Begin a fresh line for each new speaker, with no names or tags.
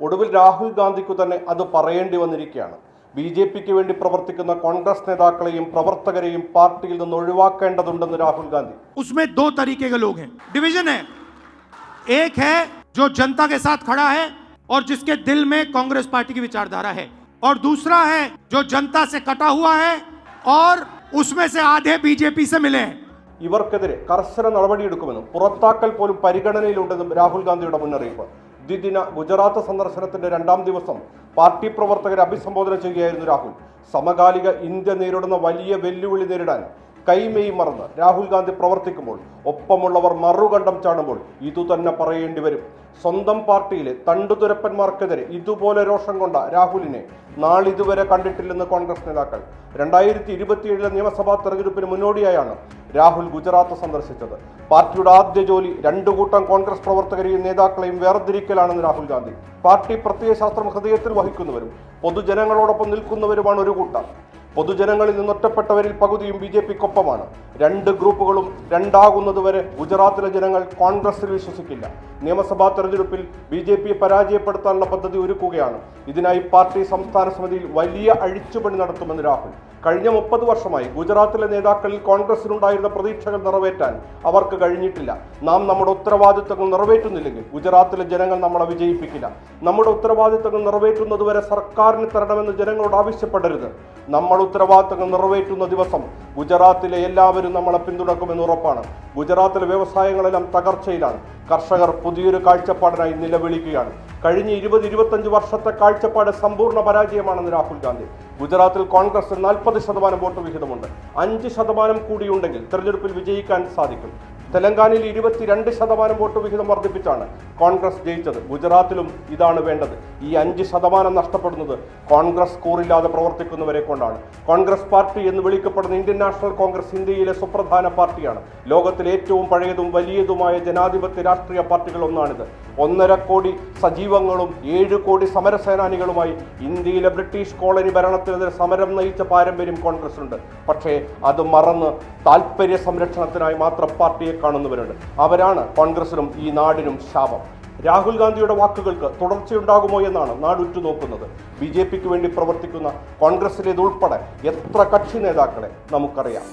ഒടുവിൽ രാഹുൽ ഗാന്ധിക്കു തന്നെ അത് പറയേണ്ടി വന്നിരിക്കുകയാണ് ബി ജെ പിക്ക് വേണ്ടി പ്രവർത്തിക്കുന്ന കോൺഗ്രസ് നേതാക്കളെയും പ്രവർത്തകരെയും പാർട്ടിയിൽ നിന്ന് ഒഴിവാക്കേണ്ടതുണ്ടെന്ന് രാഹുൽ ഗാന്ധി
उसमें दो तरीके के लोग हैं डिवीजन है एक है जो जनता के साथ खड़ा है और जिसके दिल में कांग्रेस पार्टी की विचारधारा है और दूसरा है जो जनता से कटा हुआ है और उसमें से आधे बीजेपी से मिले हैं
ഇവർക്കെതിരെ കർശന നടപടിയെടുക്കുമെന്നും പുറത്താക്കൽ പോലും പരിഗണനയിലുണ്ടെന്നും രാഹുൽ ഗാന്ധിയുടെ മുന്നറിയിപ്പ് ദ്വിദിന ഗുജറാത്ത് സന്ദർശനത്തിന്റെ രണ്ടാം ദിവസം പാർട്ടി പ്രവർത്തകരെ അഭിസംബോധന ചെയ്യുകയായിരുന്നു രാഹുൽ. സമകാലിക ഇന്ത്യ നേരിടുന്ന വലിയ വെല്ലുവിളി നേരിടാൻ കൈമെയ് മറന്ന് രാഹുൽ ഗാന്ധി പ്രവർത്തിക്കുമ്പോൾ ഒപ്പമുള്ളവർ മറുകണ്ഠം ചാടുമ്പോൾ ഇതുതന്നെ പറയേണ്ടി വരും. സ്വന്തം പാർട്ടിയിലെ തണ്ടുതുരപ്പന്മാർക്കെതിരെ ഇതുപോലെ രോഷം കൊണ്ട രാഹുലിനെ നാളിതുവരെ കണ്ടിട്ടില്ലെന്ന് കോൺഗ്രസ് നേതാക്കൾ. രണ്ടായിരത്തി ഇരുപത്തിയേഴിലെ നിയമസഭാ തെരഞ്ഞെടുപ്പിന് മുന്നോടിയായാണ് രാഹുൽ ഗുജറാത്ത് സന്ദർശിച്ചത്. പാർട്ടിയുടെ ആദ്യ ജോലി രണ്ടു കൂട്ടം കോൺഗ്രസ് പ്രവർത്തകരെയും നേതാക്കളെയും വേർതിരിക്കലാണെന്ന് രാഹുൽ ഗാന്ധി. പാർട്ടി പ്രത്യയശാസ്ത്രം ഹൃദയത്തിൽ വഹിക്കുന്നവരും പൊതുജനങ്ങളോടൊപ്പം നിൽക്കുന്നവരുമാണ് ഒരു കൂട്ടം. പൊതുജനങ്ങളിൽ നിന്നൊറ്റപ്പെട്ടവരിൽ പകുതിയും ബി ജെ പിക്കൊപ്പമാണ്. രണ്ട് ഗ്രൂപ്പുകളും രണ്ടാകുന്നതുവരെ ഗുജറാത്തിലെ ജനങ്ങൾ കോൺഗ്രസിൽ വിശ്വസിക്കില്ല. നിയമസഭാ തെരഞ്ഞെടുപ്പിൽ ബി ജെ പിയെ പരാജയപ്പെടുത്താനുള്ള പദ്ധതി ഒരുക്കുകയാണ്. ഇതിനായി പാർട്ടി സംസ്ഥാന സമിതിയിൽ വലിയ അഴിച്ചുപണി നടത്തുമെന്ന് രാഹുൽ. കഴിഞ്ഞ മുപ്പത് വർഷമായി ഗുജറാത്തിലെ നേതാക്കളിൽ കോൺഗ്രസിനുണ്ടായിരുന്ന പ്രതീക്ഷകൾ നിറവേറ്റാൻ അവർക്ക് കഴിഞ്ഞിട്ടില്ല. നാം നമ്മുടെ ഉത്തരവാദിത്തങ്ങൾ നിറവേറ്റുന്നില്ലെങ്കിൽ ഗുജറാത്തിലെ ജനങ്ങൾ നമ്മളെ വിജയിപ്പിക്കില്ല. നമ്മുടെ ഉത്തരവാദിത്തങ്ങൾ നിറവേറ്റുന്നതുവരെ സർക്കാരിന് തരണമെന്ന് ജനങ്ങളോട് ആവശ്യപ്പെടരുത്. നമ്മൾ ഉത്തരവാദിത്തങ്ങൾ നിറവേറ്റുന്ന ദിവസം ഗുജറാത്തിലെ എല്ലാവരും നമ്മളെ പിന്തുണക്കുമെന്ന് ഉറപ്പാണ്. ഗുജറാത്തിലെ വ്യവസായങ്ങളെല്ലാം തകർച്ചയിലാണ്. കർഷകർ പുതിയൊരു കാഴ്ചപ്പാടിനായി നിലവിളിക്കുകയാണ്. കഴിഞ്ഞ ഇരുപത് ഇരുപത്തഞ്ച് വർഷത്തെ കാഴ്ചപ്പാട് സമ്പൂർണ പരാജയമാണെന്ന് രാഹുൽ ഗാന്ധി. ഗുജറാത്തിൽ കോൺഗ്രസ് നാൽപ്പത് ശതമാനം വോട്ട് വിഹിതമുണ്ട്. അഞ്ച് ശതമാനം കൂടിയുണ്ടെങ്കിൽ തെരഞ്ഞെടുപ്പിൽ വിജയിക്കാൻ സാധിക്കും. തെലങ്കാനയിൽ ഇരുപത്തിരണ്ട് ശതമാനം വോട്ട് വിഹിതം വർദ്ധിപ്പിച്ചാണ് കോൺഗ്രസ് ജയിച്ചത്. ഗുജറാത്തിലും ഇതാണ് വേണ്ടത്. ഈ അഞ്ച് ശതമാനം നഷ്ടപ്പെടുന്നത് കോൺഗ്രസ് കൂറില്ലാതെ പ്രവർത്തിക്കുന്നവരെ കൊണ്ടാണ്. കോൺഗ്രസ് പാർട്ടി എന്ന് വിളിക്കപ്പെടുന്ന ഇന്ത്യൻ നാഷണൽ കോൺഗ്രസ് ഇന്ത്യയിലെ സുപ്രധാന പാർട്ടിയാണ്. ലോകത്തിലെ ഏറ്റവും പഴയതും വലിയതുമായ ജനാധിപത്യ രാഷ്ട്രീയ പാർട്ടികൾ ഒന്നാണിത്. ഒന്നര കോടി സജീവങ്ങളും ഏഴ് കോടി സമരസേനാനികളുമായി ഇന്ത്യയിലെ ബ്രിട്ടീഷ് കോളനി ഭരണത്തിനെതിരെ സമരം നയിച്ച പാരമ്പര്യം കോൺഗ്രസ് ഉണ്ട്. പക്ഷേ അത് മറന്ന് താല്പര്യ സംരക്ഷണത്തിനായി മാത്രം പാർട്ടിയെ കാണുന്നവരുണ്ട്. അവരാണ് കോൺഗ്രസിനും ഈ നാടിനും ശാപം. രാഹുൽ ഗാന്ധിയുടെ വാക്കുകൾക്ക് തുടർച്ചയുണ്ടാകുമോ എന്നാണ് നാട് ഉറ്റുനോക്കുന്നത് ബി ജെ പിക്ക് വേണ്ടി പ്രവർത്തിക്കുന്ന കോൺഗ്രസിലേതുൾപ്പെടെ എത്ര കക്ഷി നേതാക്കളെ നമുക്കറിയാം.